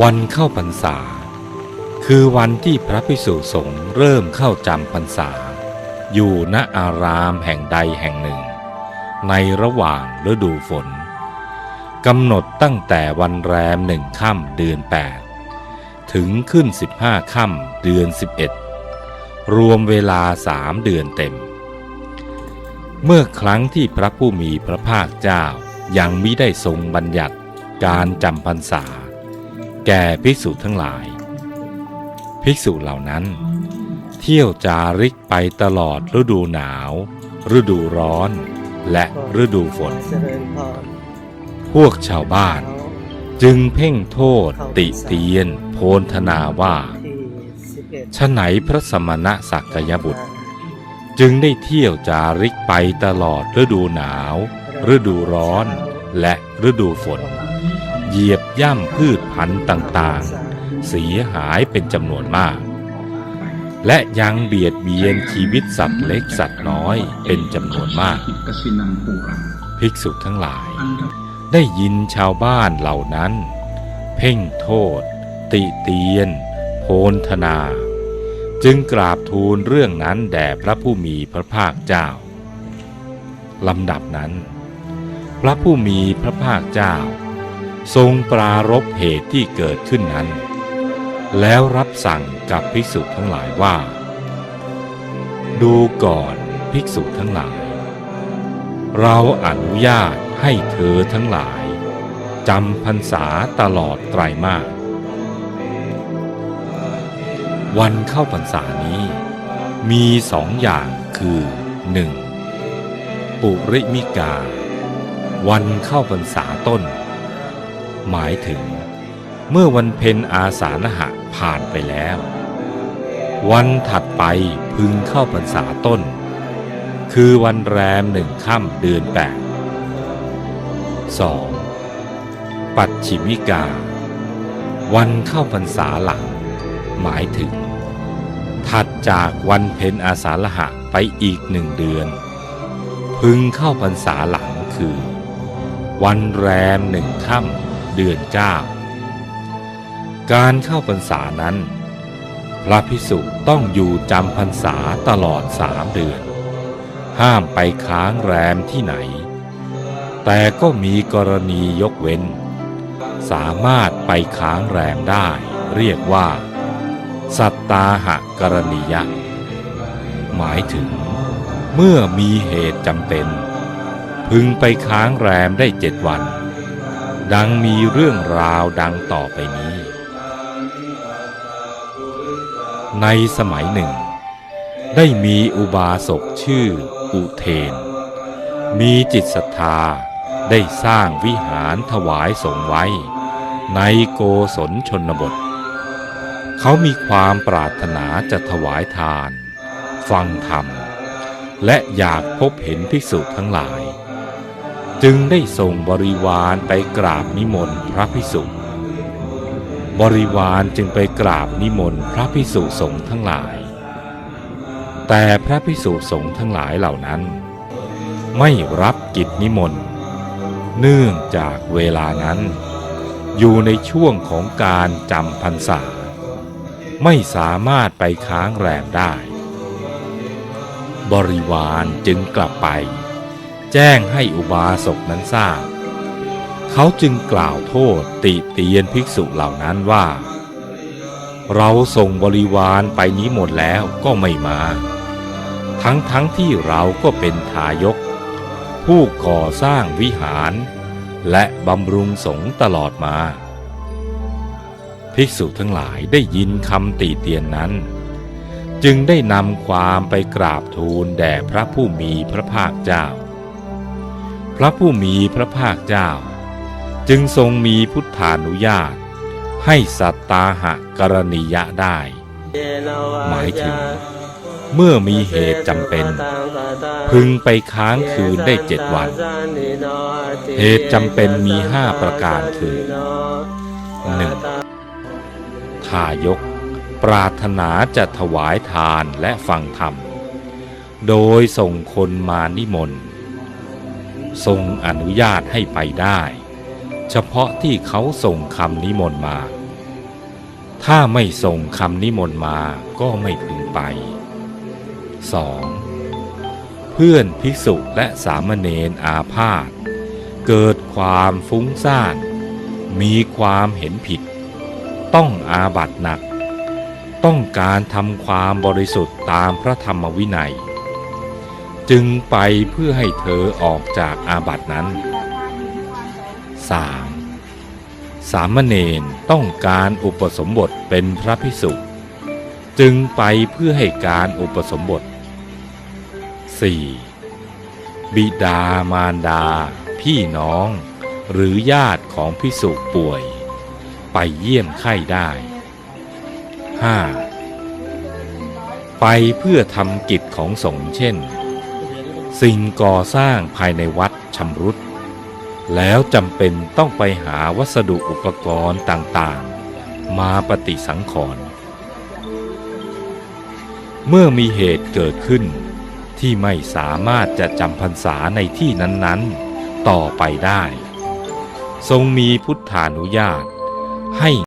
วันเข้าพรรษา คือวันที่พระภิกษุสงฆ์เริ่มเข้าจำพรรษา อยู่ณอารามแห่งใดแห่งหนึ่ง ในระหว่างฤดูฝนกำหนดตั้งแต่วันแรมหนึ่งค่ำเดือน 8 ถึงขึ้น 15ค่ำเดือน 11 รวมเวลาสามเดือนเต็ม เมื่อครั้งที่พระผู้มีพระภาคเจ้ายังมิได้ทรงบัญญัติการจำพรรษา แก่ภิกษุทั้งหลาย ภิกษุเหล่านั้น เที่ยวจาริกไปตลอดฤดูหนาว ฤดูร้อน และฤดูฝน พวกชาวบ้าน จึงเพ่งโทษติเตียนโพนธนาว่าที่สิบเอ็ดฉะไหนพระสมณะสักยบุตร จึงได้เที่ยวจาริกไปตลอดฤดูหนาว ฤดูร้อน และฤดูฝน เหยียบย่ำพืชพันธุ์ต่างๆ เสียหายเป็นจำนวนมาก และยังเบียดเบียนชีวิตสัตว์เล็กสัตว์น้อยเป็นจำนวนมาก ภิกษุทั้งหลาย ได้ยินชาวบ้านเหล่านั้น เพ่งโทษ ติเตียน โพนธนา จึงกราบทูลเรื่องนั้นแด่พระผู้มีพระภาคเจ้าลำดับนั้น พระผู้มีพระภาคเจ้า ทรงปรารบเหตุที่เกิดขึ้นนั้น แล้วรับสั่งกับภิกษุทั้งหลายว่า ดูก่อนภิกษุทั้งหลาย เราอนุญาตให้เธอทั้งหลายจำพรรษาตลอดไตรมาสวันเข้าพรรษานี้ มีสองอย่างคือ 1. ปุริมิกา วันเข้าพรรษาต้น หมายถึง เมื่อวันเพ็ญอาสาฬหะผ่านไปแล้ว วันถัดไปพึงเข้าพรรษาต้น คือวันแรมหนึ่งค่ำเดือนแปด 2. ปัจฉิมิกา วันเข้าพรรษาหลัง หมายถึง ถัดจากวันเพ็ญอาสาฬหะไปอีกหนึ่งเดือน พึงเข้าพรรษาหลังคือ วันแรมหนึ่งค่ำ เดือนเก้าการเข้าพรรษานั้น พระพิสุต้องอยู่จำพรรษาตลอดสามเดือน ห้ามไปค้างแรมที่ไหน แต่ก็มีกรณียกเว้น สามารถไปค้างแรมได้ เรียกว่า สัตตาหะกรณียะ หมายถึง เมื่อมีเหตุจำเป็น พึงไปค้างแรมได้เจ็ดวัน ดังมีเรื่องราวดังต่อไปนี้ ในสมัยหนึ่ง ได้มีอุบาสกชื่ออุเทน มีจิตศรัทธาได้สร้างวิหารถวายสงไว้ ในโกศลชนบท เขามีความปรารถนาจะถวายทาน ฟังธรรม และอยากพบเห็นภิกษุทั้งหลาย จึงได้ส่งบริวารไปกราบนิมนต์พระภิกษุบริวารจึงไปกราบนิมนต์พระภิกษุสงฆ์ทั้งหลาย แต่พระภิกษุสงฆ์ทั้งหลายเหล่านั้น ไม่รับกิจนิมนต์ เนื่องจากเวลานั้น อยู่ในช่วงของการจำพรรษา ไม่สามารถไปค้างแรมได้ บริวารจึงกลับไป แจ้งให้อุบาสกนั้นทราบ เขาจึงกล่าวโทษติเตียนภิกษุเหล่านั้นว่า เราส่งบริวารไปนี้หมดแล้วก็ไม่มา ทั้งทั้งที่เราก็เป็นทายก ผู้ก่อสร้างวิหาร และบำรุงสงตลอดมา ภิกษุทั้งหลายได้ยินคำตีเตียนนั้นจึงได้นำความไปกราบทูลแด่พระผู้มีพระภาคเจ้า พระผู้มีพระภาคเจ้า จึงทรงมีพุทธานุญาต ให้สัตตาหะกรณียะได้ หมายถึง เมื่อมีเหตุจำเป็น พึงไปค้างคืนได้เจ็ดวัน เหตุจำเป็นมีห้าประการคือหนึ่งทายก ปรารถนาจะถวายทานและฟังธรรม โดยส่งคนมานิมนต์ ทรงอนุญาตให้ไปได้ เฉพาะที่เขาส่งคำนิมนต์มา ถ้าไม่ส่งคำนิมนต์มาก็ไม่พึงไป 2. เพื่อนภิกษุและสามเณรอาพาธเกิดความฟุ้งซ่าน มีความเห็นผิด ต้องอาบัตหนัก ต้องการทำความบริสุทธิ์ตามพระธรรมวินัย จึงไปเพื่อให้เธอออกจากอาบัตินั้น 3. สามเณรต้องการอุปสมบทเป็นพระภิกษุจึงไปเพื่อให้การอุปสมบท 4. บิดามารดา พี่น้อง หรือญาติของภิกษุป่วย ไปเยี่ยมไข้ได้ 5. ไปเพื่อทำกิจของสงฆ์เช่น สิ่งก่อสร้างภายในวัดชำรุด แล้วจำเป็นต้องไปหาวัสดุอุปกรณ์ต่างๆ มาปฏิสังขรณ์เมื่อมีเหตุเกิดขึ้นที่ไม่สามารถจะจำพรรษาในที่นั้นๆ ต่อไปได้ ทรงมีพุทธานุญาตให้